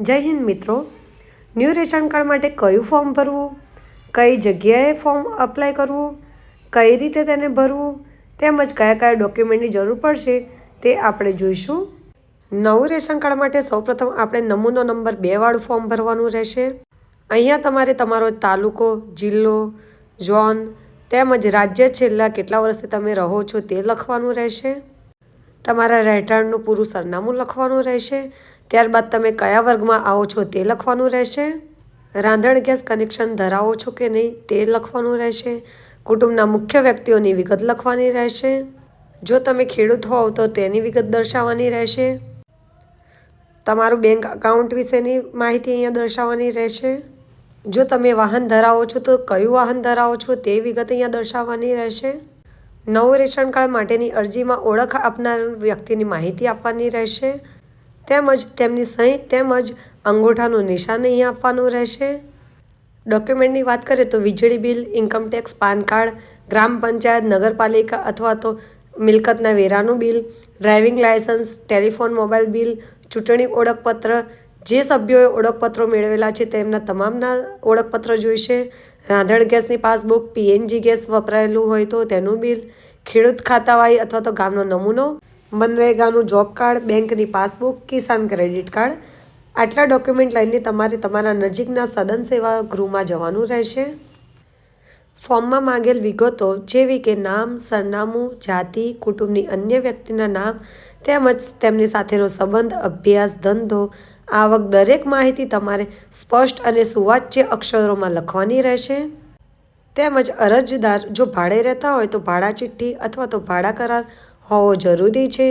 જય હિન્દ મિત્રો. New ration card માટે કયું ફોર્મ ભરવું? કઈ જગ્યાએ ફોર્મ અપ્લાય કરવું? કઈ રીતે તેને ભરવું? તેમજ કયા કયા ડોક્યુમેન્ટની જરૂર પડશે તે આપણે જોઈશું. નવું રેશન કાર્ડ માટે સૌપ્રથમ આપણે નમૂનો નંબર બે વાળું ફોર્મ ભરવાનું રહેશે. અહીંયા તમારે તમારો તાલુકો, જિલ્લો, ઝોન તેમજ રાજ્ય છેલ્લા કેટલા વર્ષથી તમે રહો છો તે લખવાનું રહેશે. તમારા રહેઠાણનું પૂરું સરનામું લખવાનું રહેશે. ત્યારબાદ તમે કયા વર્ગમાં આવો છો તે લખવાનું રહેશે. રાંધણ ગેસ કનેક્શન ધરાવો છો કે નહીં તે લખવાનું રહેશે. કુટુંબના મુખ્ય વ્યક્તિઓની વિગત લખવાની રહેશે. જો તમે ખેડૂત હોવ તો તેની વિગત દર્શાવવાની રહેશે. તમારું બેંક અકાઉન્ટ વિશેની માહિતી અહીંયા દર્શાવવાની રહેશે. જો તમે વાહન ધરાવો છો તો કયું વાહન ધરાવો છો તે વિગત અહીંયા દર્શાવવાની રહેશે. નવું રેશન કાર્ડ માટેની અરજીમાં ઓળખ આપનાર વ્યક્તિની માહિતી આપવાની રહેશે. તેમજ તેમની સહી તેમજ અંગૂઠાનું નિશાન અહીંયા આપવાનું રહેશે. ડોક્યુમેન્ટની વાત કરીએ તો વીજળી bill income tax PAN card, ગ્રામ પંચાયત, નગરપાલિકા અથવા તો મિલકતના વેરાનું bill, driving licence telephone mobile bill, ચૂંટણી ઓળખપત્ર, જે સભ્યોએ ઓળખપત્રો મેળવેલા છે તેમના તમામના ઓળખપત્ર જોઈશે. રાંધણ ગેસની પાસબુક, પીએનજી ગેસ વપરાયેલું હોય તો તેનું બિલ, ખેડૂત ખાતાવાઈ અથવા તો ગામનો નમૂનો, મનરેગાનું જોબ કાર્ડ, બેંકની પાસબુક, કિસાન ક્રેડિટ કાર્ડ. આટલા ડોક્યુમેન્ટ લઈને તમારે તમારા નજીકના સદન સેવા ગૃહમાં જવાનું રહેશે. ફોર્મમાં માંગેલ વિગતો જેવી કે નામ, સરનામું, જાતિ, કુટુંબની અન્ય વ્યક્તિના નામ તેમજ તેમની સાથેનો સંબંધ, અભ્યાસ, ધંધો, આવક દરેક માહિતી તમારે સ્પષ્ટ અને સુવાચ્ય અક્ષરોમાં લખવાની રહેશે. તેમજ અરજદાર જો ભાડે રહેતા હોય તો ભાડા ચિઠ્ઠી અથવા તો ભાડા કરાર હોવો જરૂરી છે.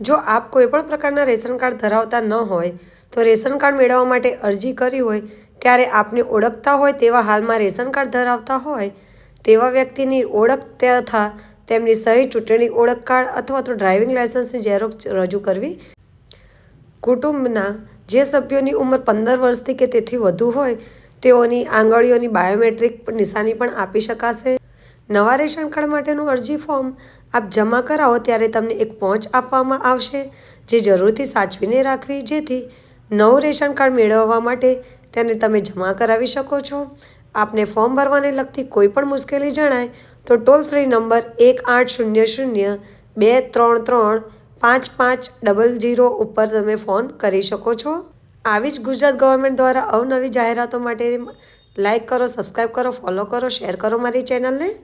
જો આપ કોઈપણ પ્રકારના રેશન કાર્ડ ધરાવતા ન હોય તો રેશન કાર્ડ મેળવવા માટે અરજી કરી હોય ત્યારે આપને ઓળખતા હોય તેવા હાલમાં રેશન કાર્ડ ધરાવતા હોય તેવા વ્યક્તિની ઓળખ તથા તેમની સહી ચૂંટણી ઓળખ કાર્ડ અથવા તો ડ્રાઇવિંગ લાયસન્સની ઝેરોક્ષ રજૂ કરવી. કુટુંબના જે સભ્યોની ઉંમર પંદર વર્ષથી કે તેથી વધુ હોય તેઓની આંગળીઓની બાયોમેટ્રિક નિશાની પણ આપી શકાશે. નવા રેશન કાર્ડ માટેનું અરજી ફોર્મ આપ જમા કરાવો ત્યારે તમને એક પહોંચ આપવામાં આવશે, જે જરૂરથી સાચવીને રાખવી, જેથી નવું રેશન કાર્ડ મેળવવા માટે તેને તમે જમા કરાવી શકો છો. આપને ફોર્મ ભરવાને લગતી કોઈ પણ મુશ્કેલી જણાય તો ટોલ ફ્રી નંબર એક આઠ શૂન્ય શૂન્ય બે ત્રણ ત્રણ પાંચ પાંચ ડબલ જીરો ઉપર તમે ફોન કરી શકો છો. આવી જ ગુજરાત ગવર્મેન્ટ દ્વારા અવનવી જાહેરાતો માટે લાઇક કરો સબસ્ક્રાઈબ કરો, ફોલો કરો, શેર કરો મારી ચેનલને.